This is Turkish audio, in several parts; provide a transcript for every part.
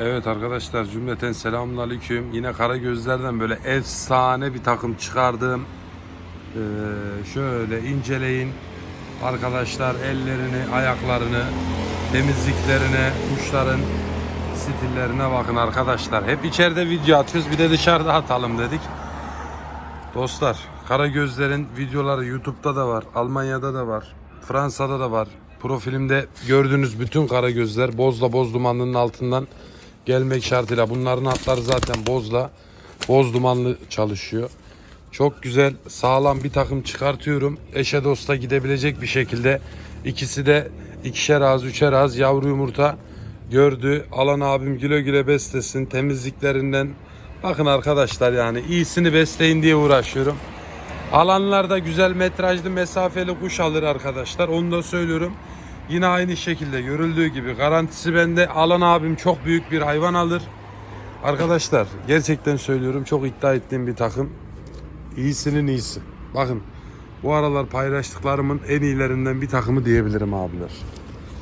Evet arkadaşlar cümleten selamünaleyküm. Yine Karagözler'den böyle efsane bir takım çıkardım. Ee, şöyle inceleyin. Arkadaşlar ellerini, ayaklarını, temizliklerine, kuşların stillerine bakın arkadaşlar. Hep içeride video atıyoruz bir de dışarıda atalım dedik. Dostlar Karagözler'in videoları YouTube'da da var, Almanya'da da var, Fransa'da da var. Profilimde gördüğünüz bütün Karagözler Bozla Boz Dumanlı'nın altından gelmek şartıyla. Bunların hatları zaten Bozla Boz Dumanlı çalışıyor. Çok güzel sağlam bir takım çıkartıyorum. Eşe dosta gidebilecek bir şekilde. İkisi de ikişer ağız üçer ağız yavru yumurta gördü. Alan abim güle güle beslesin temizliklerinden. Bakın arkadaşlar yani iyisini besleyin diye uğraşıyorum. Alanlarda güzel metrajlı mesafeli kuş alır arkadaşlar. Onu da söylüyorum. Yine aynı şekilde görüldüğü gibi garantisi bende. Alan abim çok büyük bir hayvan alır. Arkadaşlar gerçekten söylüyorum çok iddia ettiğim bir takım. İyisinin iyisi. Bakın bu aralar paylaştıklarımın en iyilerinden bir takımı diyebilirim abiler.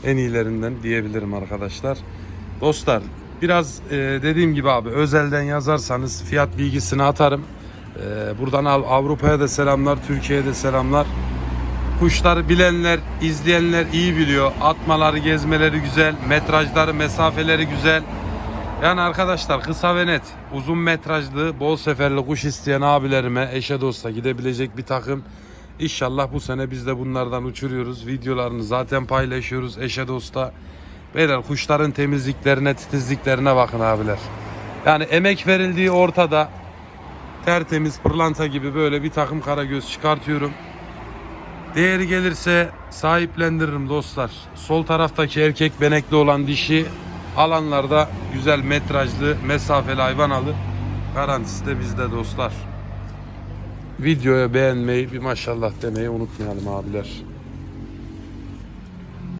En iyilerinden diyebilirim arkadaşlar. Dostlar biraz e, dediğim gibi abi özelden yazarsanız fiyat bilgisini atarım. E, buradan Av- Avrupa'ya da selamlar, Türkiye'ye de selamlar. Kuşları bilenler, izleyenler iyi biliyor. Atmaları, gezmeleri güzel, metrajları, mesafeleri güzel. Yani arkadaşlar kısa ve net, uzun metrajlı, bol seferli kuş isteyen abilerime, eşe dosta gidebilecek bir takım. İnşallah bu sene biz de bunlardan uçuruyoruz. Videolarını zaten paylaşıyoruz eşe dosta. Beyler kuşların temizliklerine, titizliklerine bakın abiler. Yani emek verildiği ortada. Tertemiz pırlanta gibi böyle bir takım karagöz çıkartıyorum. Değeri gelirse sahiplendiririm dostlar. Sol taraftaki erkek benekli olan dişi alanlarda güzel metrajlı mesafeli hayvan alır. Garantisi de bizde dostlar. Videoya beğenmeyi bir maşallah demeyi unutmayalım abiler.